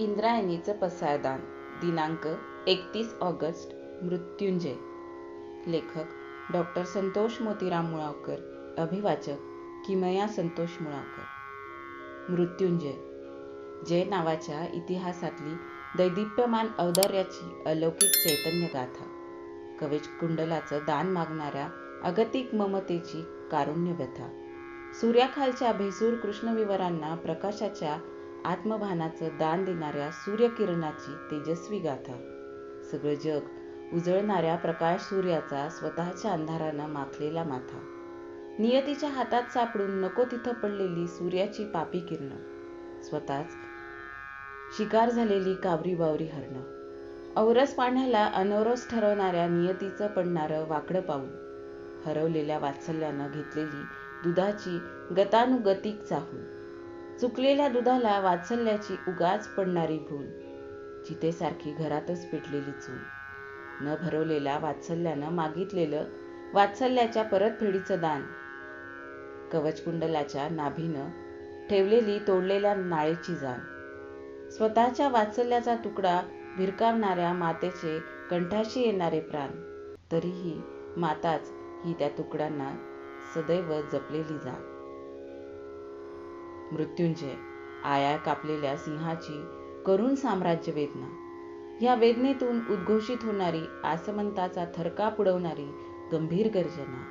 इंद्रायणीचं पसायदान. दिनांक एकतीस ऑगस्ट मृत्युंजय. लेखक डॉक्टर संतोष मोतीराम मुळावकर. अभिवाचक किमया संतोष मुळावकर. मृत्युंजय. जय नावाच्या इतिहासातली दैदिप्यमान औदार्याची अलौकिक चैतन्य गाथा. कवच कुंडलाचं दान मागणाऱ्या अगतिक ममतेची कारुण्य व्यथा सूर्याखालच्या भेसूर कृष्णविवरांना प्रकाशाच्या आत्मभानाचं दान देणाऱ्या सूर्यकिरणाची तेजस्वी गाथा. सगळं जग उजळणाऱ्या प्रकाश सूर्याचा स्वतःच्या अंधारानं माखलेला माथा. नियतीच्या हातात सापडून नको तिथं पडलेली सूर्याची पापी किरणं. स्वतःच शिकार झालेली कावरी बावरी हरणं. औरस पाण्याला अनोरस ठरवणाऱ्या नियतीचं पडणारं वाकडं पाऊल. हरवलेल्या वात्सल्यानं घेतलेली दुधाची गतानुगतिक चाहूल. चुकलेल्या दुधाला वाचल्याची उगाच पडणारी भूल. चितेसारखी घरातच पेटलेली चूल. न भरवलेल्या वात्सल्यानं मागितलेलं वात्सल्याच्या परतफेडीचं दान. कवचकुंडलाच्या नाभीनं ठेवलेली तोडलेल्या नाळेची जाण. स्वतःच्या वात्सल्याचा तुकडा भिरकावणाऱ्या मातेचे कंठाशी येणारे प्राण. तरीही माताच ही त्या तुकड्यांना सदैव जपलेली जाण. मृत्युंजय. आया कापलेल्या सिंहाची करुण साम्राज्य वेदना. या वेदनेतून उद्घोषित होणारी आसमंताचा थरकाप उडवणारी गंभीर गर्जना.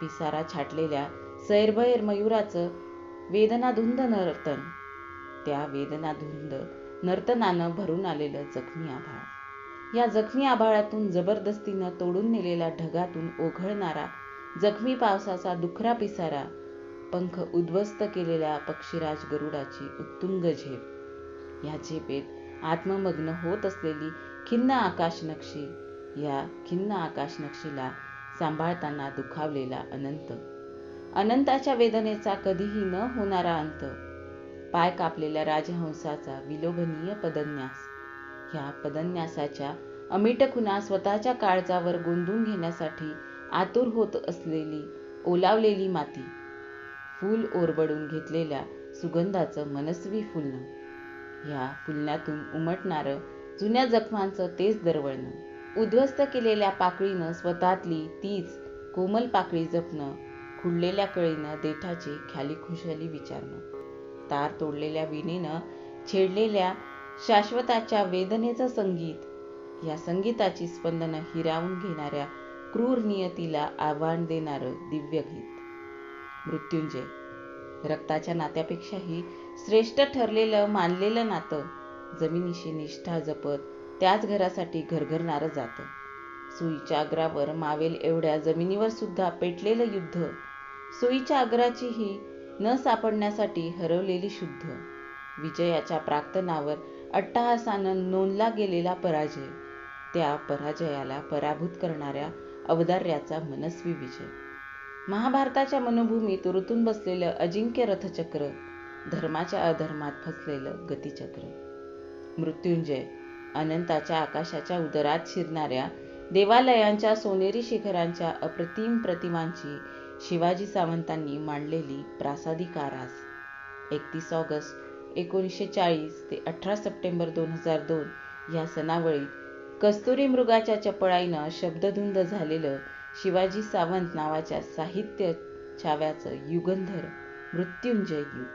पिसारा छाटलेल्या सैरभैर मयुराचं वेदनाधुंद नर्तन. त्या वेदनाधुंद नर्तनानं भरून आलेलं जखमी आभाळ. या जखमी आभाळातून जबरदस्तीनं तोडून नेलेल्या ढगातून ओघळणारा जखमी पावसाचा दुखरा पिसारा पंख उद्ध्वस्त केलेल्या पक्षीराज गरुडाची उत्तुंग झेप. या झेपेत आत्ममग्न होत असलेली खिन्न आकाशनक्षी या खिन्न आकाशनक्षीला सांभाळताना दुखावलेला अनंत. अनंताच्या वेदनेचा कधीही न होणारा अंत. पाय कापलेल्या राजहंसाचा विलोभनीय पदन्यास. ह्या पदन्यासाच्या अमिट खुना स्वतःच्या काळजावर गोंदून घेण्यासाठी आतुर होत असलेली ओलावलेली माती. फूल ओरबडून घेतलेल्या सुगंधाचं मनस्वी फुलणं. ह्या फुलण्यातून उमटणारं जुन्या जखमांचं तेच दरवळणं. उद्ध्वस्त केलेल्या पाकळीनं स्वतःतली तीच कोमल पाकळी जपणं खुडलेल्या कळीनं देठाची ख्याली खुशाली विचारणं. तार तोडलेल्या विणेनं छेडलेल्या शाश्वताच्या वेदनेचं संगीत या संगीताची स्पंदनं हिरावून घेणाऱ्या क्रूर नियतीला आव्हान देणारं दिव्य गीत मृत्युंजय. रक्ताच्या नात्यापेक्षाही श्रेष्ठ ठरलेलं मानलेलं नातं. जमिनीशी निष्ठा जपत त्याच घरासाठी घरघरणारं जातं. सुईच्या अग्रावर मावेल एवढ्या जमिनीवर सुद्धा पेटलेलं युद्ध. सुईच्या अग्राचीही न सापडण्यासाठी हरवलेली शुद्ध. विजयाच्या प्राक्तनावर अट्टहासानं नोंदला गेलेला पराजय. त्या पराजयाला पराभूत करणाऱ्या अवदार्याचा मनस्वी विजय. महाभारताच्या मनोभूमीत रुतून बसलेलं अजिंक्य रथचक्र धर्माच्या अधर्मात फसलेलं गतिचक्र. मृत्युंजय अनंताच्या आकाशाच्या उदरात शिरणाऱ्या देवालयांच्या सोनेरी शिखरांच्या अप्रतिम प्रतिमांची शिवाजी सावंतांनी मांडलेली प्रासादी कारास. एकतीस ऑगस्ट एकोणीसशे चाळीस ते अठरा सप्टेंबर दोन हजार दोन या सणावळीत कस्तुरी मृगाच्या चपळाईनं शब्दधुंद झालेलं शिवाजी सावंत नावाच्या साहित्य छाव्याचं युगंधर मृत्युंजय युग.